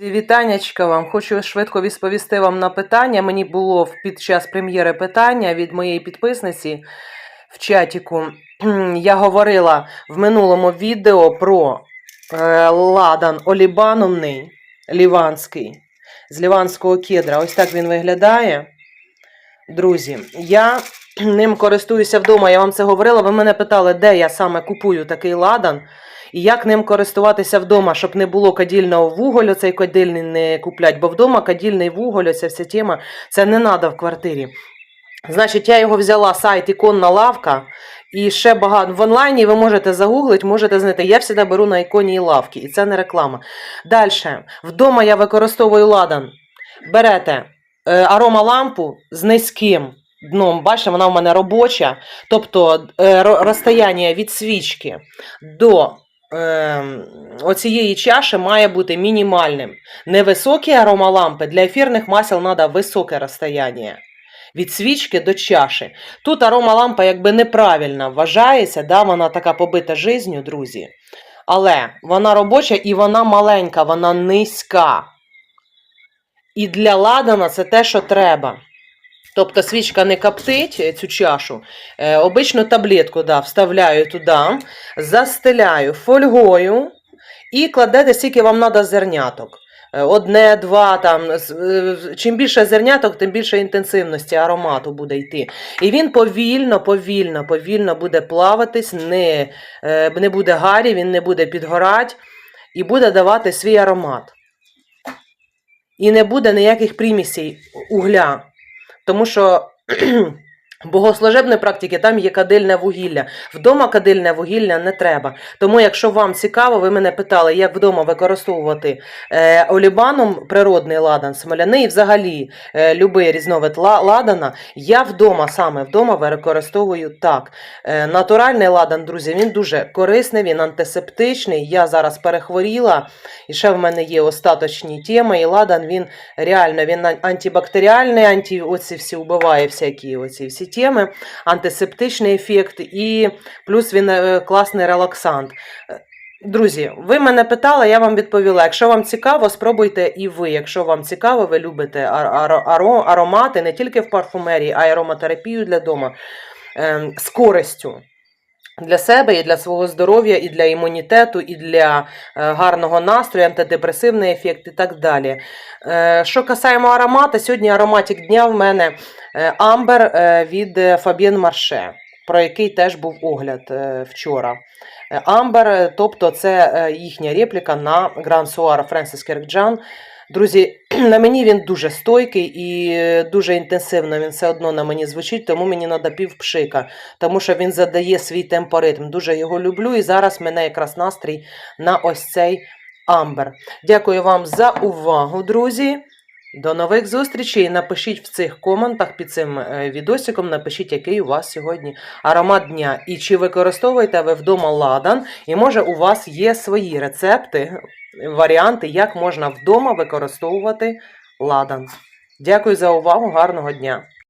Вітаннячка вам. Хочу швидко відповісти вам на питання. Мені було під час прем'єри питання від моєї підписниці в чатіку. Я говорила в минулому відео про е, ладан олібаномний, ліванський, з ліванського кедра. Ось так він виглядає. Друзі, я ним користуюся вдома. Я вам це говорила. Ви мене питали, де я саме купую такий ладан. І як ним користуватися вдома, щоб не було кадільного вуголю, цей кадільний не куплять, бо вдома кадільний вуголь, ця вся тема, це не треба в квартирі. Значить, я його взяла сайт іконна лавка, і ще багато в онлайні ви можете загуглити, можете знайти. Я завжди беру на іконі і лавки, і це не реклама. Далі, вдома я використовую ладан. Берете е, аромалампу з низьким дном, бачите, вона в мене робоча, тобто е, розстояння від свічки до е, оцієї чаші має бути мінімальним. Невисокі аромалампи для ефірних масел треба високе розстояння. Від свічки до чаші. Тут аромалампа якби неправильно вважається, да, вона така побита жизнью, друзі. Але вона робоча і вона маленька, вона низька. І для ладана це те, що треба. Тобто свічка не коптить е, цю чашу. Е, обичну таблетку да, вставляю туди, застеляю фольгою і кладете, скільки вам треба зерняток. Е, Одне, два, там, чим більше зерняток, тим більше інтенсивності аромату буде йти. І він повільно, повільно, повільно буде плаватись, не, не буде гарі, він не буде підгорати і буде давати свій аромат. І не буде ніяких примісей угля. Тому що в богослужебної практики там є кадильне вугілля. Вдома кадильне вугілля не треба. Тому, якщо вам цікаво, ви мене питали, як вдома використовувати е, олібаном природний ладан, смоляний, і взагалі е, любий різновид ладана. Я вдома саме вдома використовую так. Е, натуральний ладан, друзі, він дуже корисний, він антисептичний. Я зараз перехворіла, і ще в мене є остаточні теми. І ладан він реально він антибактеріальний, анті, оці всі вбиває всякі оці всі теми, антисептичний ефект, і плюс він е, класний релаксант. Е, Друзі, ви мене питали, я вам відповіла. Якщо вам цікаво, спробуйте і ви. Якщо вам цікаво, ви любите ар- аро- аро- аромати не тільки в парфумерії, а й ароматерапію для дому ем, з користю. Для себе і для свого здоров'я, і для імунітету, і для е, гарного настрою, антидепресивний ефект і так далі. Е, що касаємо аромата, сьогодні ароматик дня в мене е, Амбер від Фабien Марше, про який теж був огляд вчора. Амбер, тобто це їхня репліка на Гран Суара Френсіс Керкджан. Друзі, на мені він дуже стойкий і дуже інтенсивно він все одно на мені звучить, тому мені треба півпшика, тому що він задає свій темпоритм. Дуже його люблю, і зараз мене якраз настрій на ось цей амбер. Дякую вам за увагу, друзі. До нових зустрічей. Напишіть в цих коментах під цим е, відосиком, напишіть, який у вас сьогодні аромат дня. І чи використовуєте ви вдома ладан, і може у вас є свої рецепти, варіанти, як можна вдома використовувати ладан. Дякую за увагу, гарного дня!